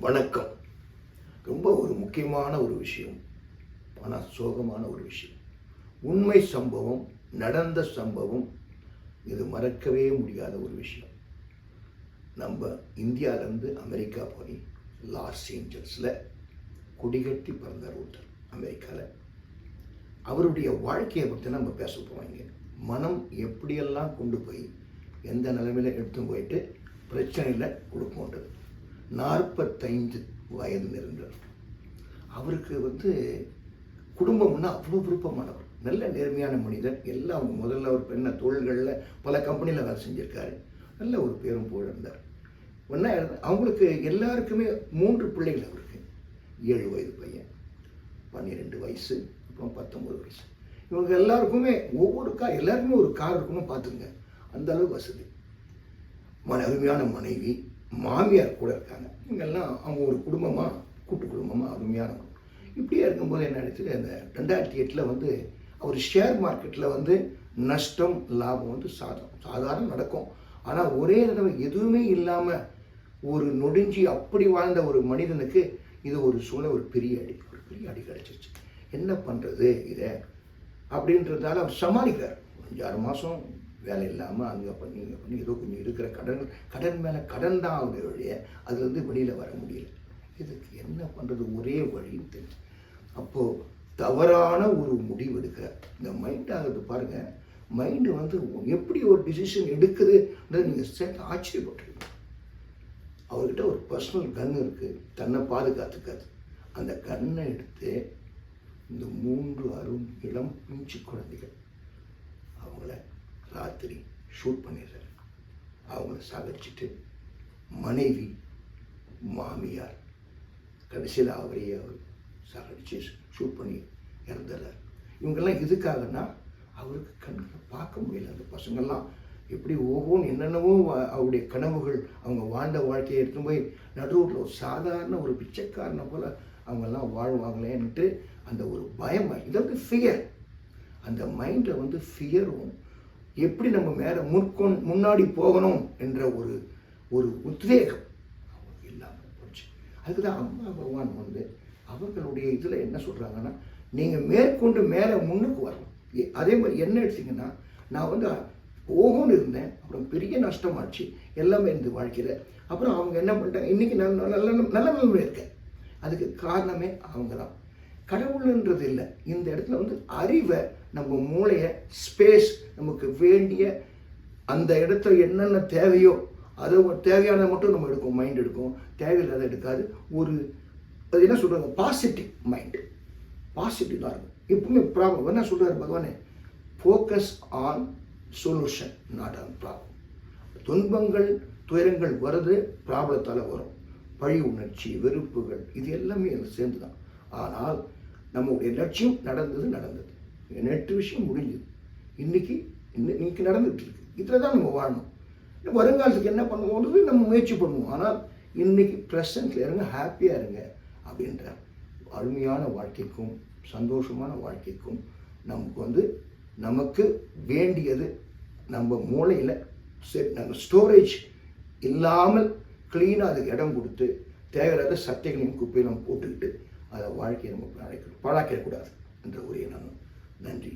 வணக்கம். ரொம்ப ஒரு முக்கியமான ஒரு விஷயம். ஆனால் சோகமான ஒரு விஷயம். உண்மை சம்பவம் நடந்த சம்பவம் இது மறக்கவே முடியாத ஒரு விஷயம். நம்ம இந்தியாவிலேருந்து அமெரிக்கா போய் லாஸ் ஏஞ்சல்ஸில் குடிகட்டி பிறந்தார் ஒருத்தர் அமெரிக்காவில் அவருடைய வாழ்க்கையை பற்றி நம்ம பேச போவாங்க மனம் எப்படியெல்லாம் கொண்டு போய் எந்த நிலைமையில எடுத்து போயிட்டு பிரச்சனையில் கொடுக்கோன்றது நாற்பத்தைந்து வயது நிறந்தவர் அவருக்கு வந்து குடும்பம்னா அவ்வளோ விருப்பமானவர். நல்ல நேர்மையான மனிதர். எல்லாம் அவங்க முதல்ல ஒரு பெண்ண தொழில்களில் பல கம்பெனியில் வேலை செஞ்சுருக்காரு. நல்ல ஒரு பேரும் புகழ் இருந்தார் ஒன்றா அவங்களுக்கு எல்லாருக்குமே மூன்று பிள்ளைகள் அவருக்கு. ஏழு வயது பையன் பன்னிரெண்டு வயசு அப்புறம் பத்தொம்பது வயசு. இவங்க எல்லாருக்குமே ஒவ்வொரு கார் எல்லாருக்குமே ஒரு கார் இருக்கணும் பார்த்துங்க அந்த வசதி. மன அருமையான மனைவி. மாமியார் கூட இருக்காங்க. இவங்கெல்லாம் அவங்க ஒரு குடும்பமாக கூட்டு குடும்பமாக அருமையான இப்படியே இருக்கும்போது என்ன ஆயிடுச்சு? அந்த ரெண்டாயிரத்தி எட்டில் வந்து அவர் ஷேர் மார்க்கெட்டில் வந்து நஷ்டம் லாபம் வந்து சாதம் சாதாரண நடக்கும். ஆனால் ஒரே தடவை எதுவுமே இல்லாமல் ஒரு நொடிஞ்சி அப்படி வாழ்ந்த ஒரு மனிதனுக்கு இது ஒரு சூழ்நிலை ஒரு பெரிய அடி ஒரு பெரிய அடி கிடச்சிருச்சு. என்ன பண்ணுறது இதை? அப்படின்றதால அவர் சமாளிக்கிறார். அஞ்சாறு மாதம் வேலை இல்லாமல் அங்கே பண்ணி இங்கே பண்ணி ஏதோ கொஞ்சம் இருக்கிற கடன் கடன் மேலே கடன் தான் ஆகுது வழிய அதுலேருந்து வெளியில் வர முடியல. இதுக்கு என்ன பண்ணுறது ஒரே வழின்னு தெரிஞ்சு. அப்போது தவறான ஒரு முடிவு எடுக்கிற. இந்த மைண்ட் ஆகுது பாருங்கள் மைண்டு வந்து எப்படி ஒரு டிசிஷன் எடுக்குதுன்றது நீங்கள் சேர்த்து ஆச்சரியப்பட்டுருக்கீங்க அவர்கிட்ட ஒரு பர்சனல் கன் இருக்குது தன்னை பாதுகாத்துக்காது. அந்த கன்னை எடுத்து இந்த மூன்று அரும் இளம் பிஞ்சு குழந்தைகள் அவங்கள ராத்திரி ஷூட் பண்ணிடுறாரு. அவங்கள சாகச்சிட்டு மனைவி மாமியார் கடைசியில் அவரையே அவர் சகடிச்சு ஷூட் பண்ணி இறந்துடுறார். இவங்கெல்லாம் எதுக்காகனா அவருக்கு கண்களை பார்க்க முடியல. அந்த பசங்கள்லாம் எப்படி ஒவ்வொன்றும் என்னென்னவோ அவருடைய கனவுகள் அவங்க வாழ்ந்த வாழ்க்கையை எடுத்து போய் நடுவில் ஒரு சாதாரண ஒரு பிச்சைக்காரனை போல் அவங்கெல்லாம் வாழ்வாங்களேன்ட்டு அந்த ஒரு பயம் இது வந்து ஃபியர் அந்த மைண்டை வந்து ஃபியரும் எப்படி நம்ம மேலே முற்கொண் முன்னாடி போகணும் என்ற ஒரு ஒரு உத்வேகம் இல்லாமல் போச்சு. அதுக்கு தான் அம்மா பகவான் வந்து அவர்களுடைய இதில் என்ன சொல்கிறாங்கன்னா நீங்கள் மேற்கொண்டு மேலே முன்னுக்கு வரணும். அதே மாதிரி என்ன எடுத்தீங்கன்னா நான் வந்து ஓஹோன்னு இருந்தேன் அப்புறம் பெரிய நஷ்டமாச்சு எல்லாமே இருந்து வாழ்க்கையில். அப்புறம் அவங்க என்ன பண்ணிட்டாங்க இன்றைக்கி நல்ல நல்ல நல்ல நிலைமை இருக்கேன் அதுக்கு காரணமே அவங்க தான் கடவுள்ன்றது இல்லை. இந்த இடத்துல வந்து அறிவை நம்ம மூளையை ஸ்பேஸ் நமக்கு வேண்டிய அந்த இடத்துல என்னென்ன தேவையோ அதை தேவையானதை மட்டும் நம்ம எடுக்கும் மைண்ட் எடுக்கும். தேவையில்லாத எடுக்காது. ஒரு அது என்ன சொல்கிறாங்க பாசிட்டிவ் மைண்டு பாசிட்டிவ் தான் இருக்கும். எப்பவுமே ப்ராப்ளம் என்ன சொல்கிறார் பகவானே? Focus on solution not on problem துன்பங்கள் துயரங்கள் வருது ப்ராப்ளத்தால் வரும். பழி உணர்ச்சி வெறுப்புகள் இது எல்லாமே சேர்ந்து தான் ஆனால் நம்முடைய லட்சியம் நடந்தது நடந்தது. நேற்று விஷயம் முடிஞ்சது. இன்னைக்கு இன்னைக்கு நடந்துட்டு இருக்கு இதில் தான் நம்ம வாழணும் வருங்காலத்துக்கு என்ன பண்ணுவோன்றது நம்ம முயற்சி பண்ணுவோம். ஆனால் இன்னைக்கு ப்ரெசண்ட்டில் இருங்க ஹாப்பியாக இருங்க அப்படின்ற அருமையான வாழ்க்கைக்கும் சந்தோஷமான வாழ்க்கைக்கும் நமக்கு வந்து நமக்கு வேண்டியது நம்ம மூளையில் சரி நம்ம ஸ்டோரேஜ் இல்லாமல் க்ளீனாக அதுக்கு இடம் கொடுத்து தேவையில்லாத சட்டைகளையும் குப்பையிலும் போட்டுக்கிட்டு அதை வாழ்க்கையை நம்ம அழைக்கணும் பாழாக்கிடக்கூடாது என்ற ஒரே நான் நன்றி